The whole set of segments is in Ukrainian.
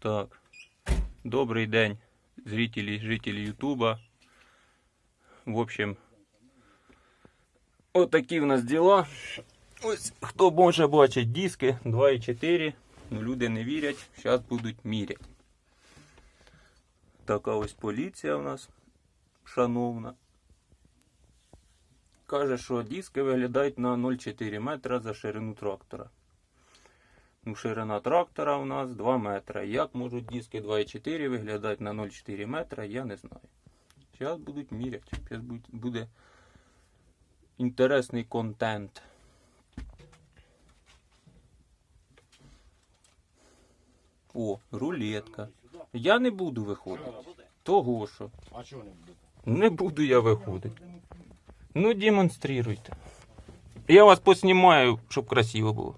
Так. Добрий день, зрителі, жителі Ютуба. В общем, отакі в нас діла. Ось хто може бачить диски 2,4. Ну, люди не вірять, зараз будуть міряти. Така ось поліція у нас, шановна. Каже, що диски виглядають на 0,4 метра за ширину трактора. Ну, ширина трактора у нас 2 метри. Як можуть диски 2,4 виглядати на 0,4 метра, я не знаю. Зараз будуть міряти. Зараз буде інтересний контент. О, рулетка. Я не буду виходити. Того що. А чого не буде? Не буду я виходити. Ну, демонструйте. Я вас поснімаю, щоб красиво було.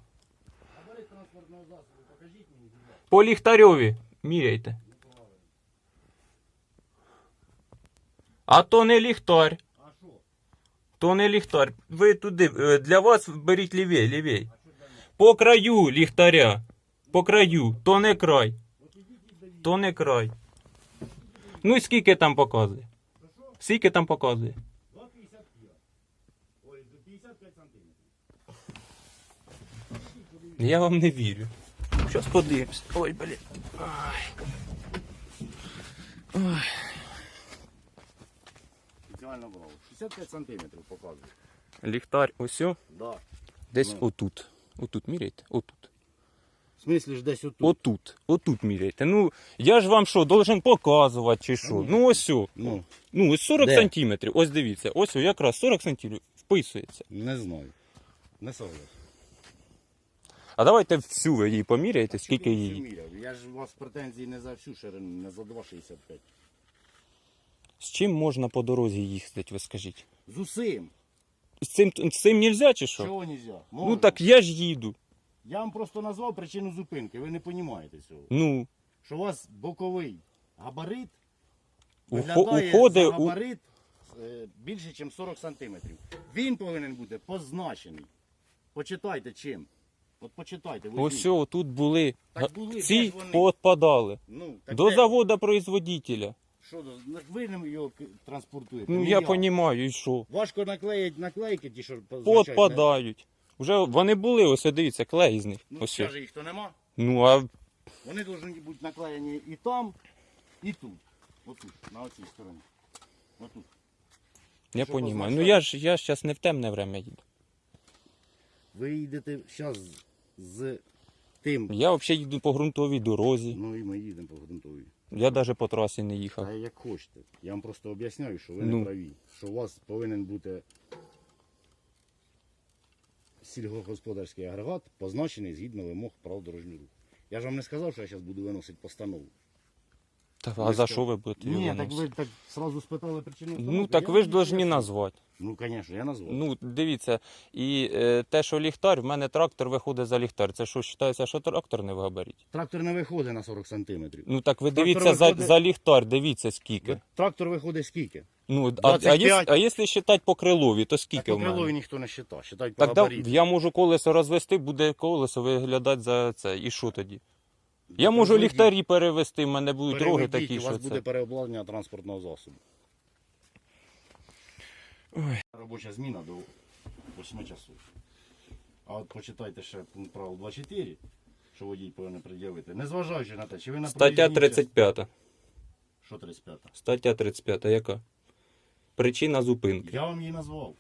Габарит транспортного засобу, покажіть мені, будь ласка. По ліхтарьові міряйте. А то не ліхтар. То не ліхтар. Ви туди, е, для вас беріть лівей, лівей. По краю ліхтаря. По краю. То не край. То не край. Ну і скільки там показує? Скільки там показує? 2,55. Ой, 55 сантиметрів. Я вам не вірю. Щас подивимось. Ой, блін. Ай. Ой. Спеціально брав. 65 сантиметрів показує. Ліхтар ось Да. десь Ну. отут. Отут міряйте. Отут. В смислі ж десь отут. Отут. Отут міряйте. Ну, я ж вам що, должен показувати чи що? Ну ось о. Ну, Ну, ось 40 Де? сантиметрів. Ось дивіться. Ось о, якраз 40 сантиметрів вписується. не знаю. Не согласен. А давайте всю ви її поміряєте, скільки її. Міряв. Я ж у вас претензії не за всю ширину, не за 2,65. З чим можна по дорозі їздити, ви скажіть? З усім. З цим, з цим нельзя чи що? Чого нельзя? Ну так я ж їду. Я вам просто назвав причину зупинки, ви не розумієте цього. Ну, Що у вас боковий габарит Ухо- виглядає уходи за у- габарит е, більше, ніж 40 сантиметрів. Він повинен бути позначений. Почитайте чим. От почитайте. ви ось тут були. Так були, де Ці ж вони? поотпадали. Ну, так До де? завода производителя. Що, до- ну, ви не його к- транспортуєте? Ну не я розумію, і що? Важко наклеїть наклейки, ті, що позначають. Поотпадають. Вже вони були, ось дивіться, клей з них. Ну, Ось. о. їх то нема. Ну а Вони повинні бути наклеєні і там, і тут. Отут, на оцій стороні. Отут. я Що розумію. Ну я ж я зараз не в темне время їду. Ви їдете зараз з тим. Я взагалі їду по ґрунтовій дорозі. Ну і ми їдемо по грунтовій. Я навіть по трасі не їхав. Та як хочете. Я вам просто об'ясняю, що ви Ну. не праві. Що у вас повинен бути сільгосподарський агрегат, позначений згідно вимог прав дорожнього руху. Я ж вам не сказав, що я зараз буду виносити постанову. Та, а за що ви будете його Ні, так носити? ви так сразу спитали причину. Ну так Я ви ж повинні назвати. Ну, звісно, я назвав. Ну, дивіться, і е, те, що ліхтар, в мене трактор виходить за ліхтар. Це що вважається, що трактор не в габаріті? Трактор не виходить на 40 сантиметрів. Ну так ви Трактор дивіться за, виходить- за ліхтар, дивіться скільки. Трактор виходить скільки? Ну, а, а, 25. якщо, а якщо вважати по крилові, то скільки Так в по крилові ніхто не вважає, вважають по Так да, габариту. я можу колесо розвести, буде колесо виглядати за це. І що тоді? Я можу ліхтарі перевести, в мене будуть роги Переведіть, такі, у що вас буде переобладнання транспортного засобу. Ой. Робоча зміна до 8 часу. А от почитайте ще пункт правил 2.4, що водій повинен пред'явити. Незважаючи на те, чи ви на Стаття проїзній 35. Що 35? Стаття 35, яка? Причина зупинки. Я вам її назвав.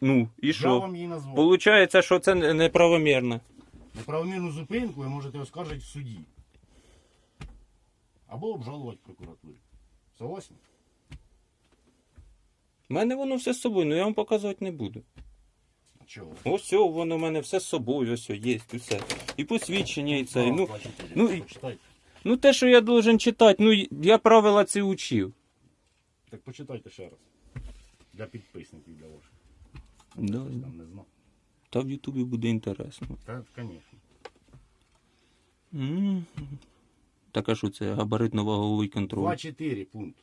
Ну, і Я що? вам її назвав. Получається, що це не- неправомірно. Неправомірну зупинку ви можете оскаржити в суді. Або обжалувати в прокуратурі. Согласні? У мене воно все з собою, ну я вам показувати не буду. Чого? Ось все, воно у мене все з собою, ось є, усе. І посвідчення, і це. і, Ну, ну, і- ну те, що я должен читати, ну я правила ці учив. Так почитайте ще раз. Для підписників для ваших. Да. Хтось там не знав. Та в Ютубі буде інтересно. Так, звісно. М. Так а що це габаритно-ваговий контроль? 2-4 пункт.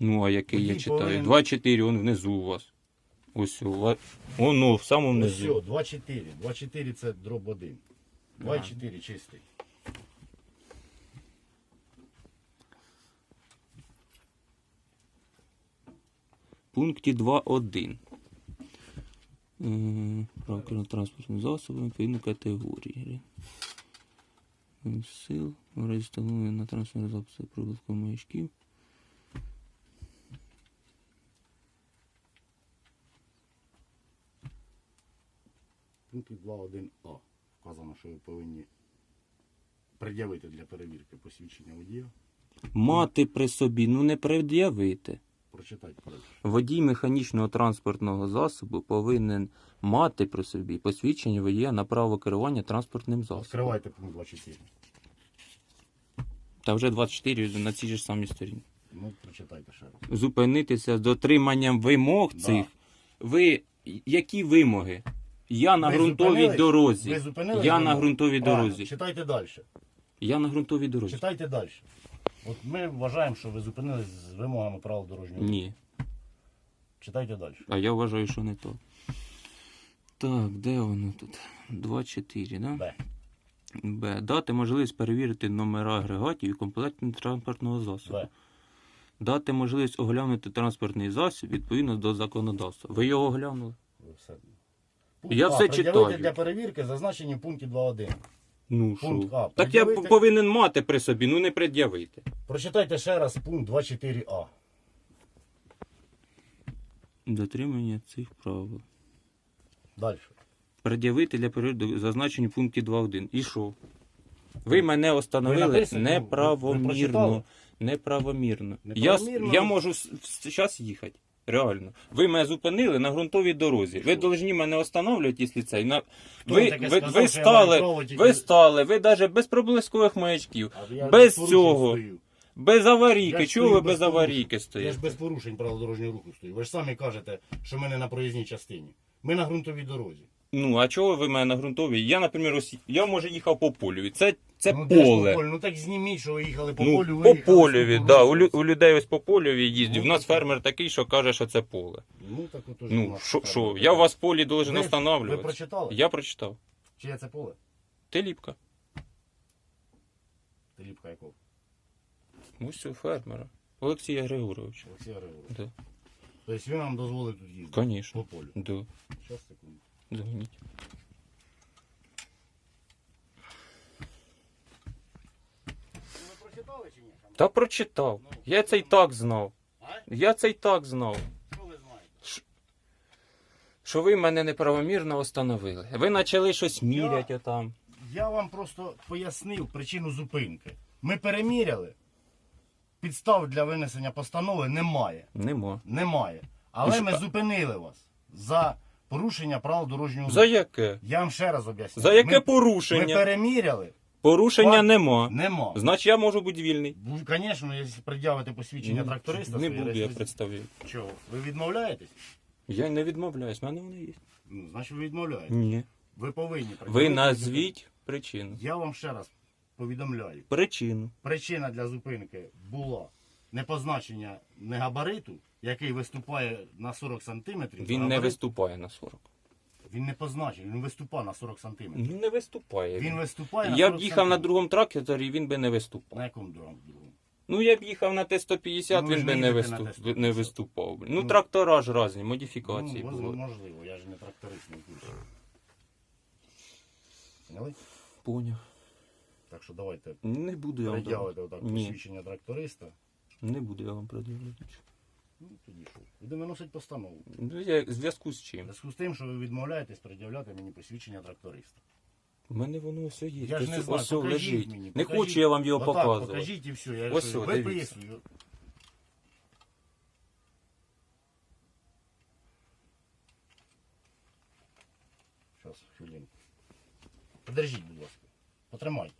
Ну, а який я читаю? 2-4, он внизу у вас. Ось у вас. Оно ну, в самому Ну все, 2-4. 2-4 це дроб 1. 2-4 чистий. пункті 2.1. Ем, Право керування транспортним засобом відповідної категорії. Сил в на транспортні засіб прибутку маячків. Пункті 2.1а вказано, що ви повинні пред'явити для перевірки посвідчення водія. Мати при собі, ну не пред'явити. Прочитайте. Водій механічного транспортного засобу повинен мати при собі посвідчення водія на право керування транспортним засобом. Відкривайте пункт 24. Та вже 24 на цій ж самій сторінці. Ну, прочитайте ще раз. Зупинитися з дотриманням вимог Да. цих. Ви які вимоги? Я на Ви ґрунтовій зупинились? дорозі. Ви зупинились Я на на ґрунтовій Правильно. дорозі. Читайте далі. Я на ґрунтовій дорозі. Читайте далі. От ми вважаємо, що ви зупинились з вимогами правил дорожнього руху. Ні. Читайте далі. А я вважаю, що не то. Так, де воно тут? 2-4, да? Б. Б. Дати можливість перевірити номера агрегатів і комплектів транспортного засобу. Б. Дати можливість оглянути транспортний засіб відповідно до законодавства. Ви його оглянули? Все. Я А, все читаю. для перевірки зазначені в пункті 2.1. Ну Пункт що? А. Так я Пред'явити- повинен мати при собі, ну не пред'явити. Прочитайте ще раз пункт 2.4а. Дотримання цих правил. Далі. Пред'явити для періоду зазначені в пункті 2.1. І що? Ви мене остановили написано, ви- ви неправомірно. прочитали? Неправомірно. Я, с- Неправомірно? я можу зараз їхати. Реально. Ви мене зупинили на ґрунтовій дорозі. Ви повинні мене остановлювати, якщо це. На... Ви, таке ви, сказав, ви що я маю стали, право тільки- ви стали, ви навіть без проблискових маячків, А я без порушень цього, стою. без Я аварійки. ж Чого стою ви без аварійки аварійки Я ж без порушень правил дорожнього руху стою. Ви ж самі кажете, що ми не на проїзній частині. Ми на ґрунтовій дорозі. Ну, а чого ви мене на ґрунтовій? Я, наприклад, ось, я може їхав по полю. Це, це ну, де ж поле. по полю? Ну так зніміть, що ви їхали по Ну, полю. по виїхали, польові, скільки да. У, лю- у людей ось по польові їздять. Ну, У нас так. фермер такий, що каже, що це поле. Ну так от уже Ну, нас що. Я у вас в полі должен Ви- Ви встановлювати. прочитали? Я прочитав. Чиє це поле? Теліпка. Теліпка якого? Ось у фермера. Олексія Григоровича. Олексія Григоровича. Да. Тобто він нам дозволить тут їздити? Конечно. По полю. Да. Щас, секунду. Прочитали чи ні? Та прочитав. Я це й так знав. А? Я це й так знав. Що ви знаєте? Що ви мене неправомірно встановили. Ви почали щось міряти отам. Я вам просто пояснив причину зупинки. Ми переміряли. Підстав для винесення постанови немає. Нема. Немає. Але І ми що? зупинили вас за порушення правил дорожнього За яке? Я вам ще раз об'ясню. За яке ми, Ми переміряли. Порушення Факт. нема. Нема. Значить, я можу бути вільний. Ну, Звісно, якщо пред'явити посвідчення тракториста, Не буду я представляю. Чого? Ви відмовляєтесь? Я не відмовляюсь, в мене вони є. Ну, значить, ви відмовляєтесь. Ні. Ви повинні Ви назвіть причину. Я вам ще раз повідомляю. Причину. Причина для зупинки була непозначення негабариту, який виступає на 40 сантиметрів. Він не виступає на 40. Він не позначений, він виступає на 40 сантиметрів. Ну не виступає. Він Він. виступає на Я 40 б їхав на сантиметрів. другому тракторі, він би не виступав. На якому другому? другому? Ну я б їхав на Т-150, Ну, ви він ж би не не, їдете на виступ... Т-150. не виступав. Ну, Ну, трактора ж різні, модифікації Ну, були. можливо, я ж не тракторист не курсі. Поняли? Поняв. Так що давайте Не буду я вам пред'явити отак Ні, посвідчення тракториста. не буду я вам пред'являти. Ну, тоді що? Будемо виносити постанову. Ну, я в зв'язку з В чим? зв'язку з тим, що ви відмовляєтесь пред'являти мені посвідчення тракториста. У мене воно все є. Я ж Ось- не знаю, все покажіть лежить. мені, не покажіть. хочу я вам його Отак, показувати. покажіть і все. Я Ось що, дивіться. виписую. Зараз, хвилинку. Подержіть, будь ласка. Потримайте.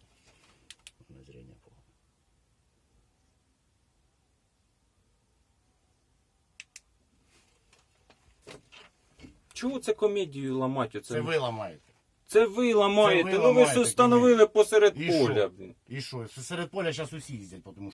Чого це комедію ламати? Це ви ламаєте. Це ви ламаєте. Це ви ну ви ламаєте ж встановили посеред І поля. що? блін. І що? Серед поля зараз усі їздять, тому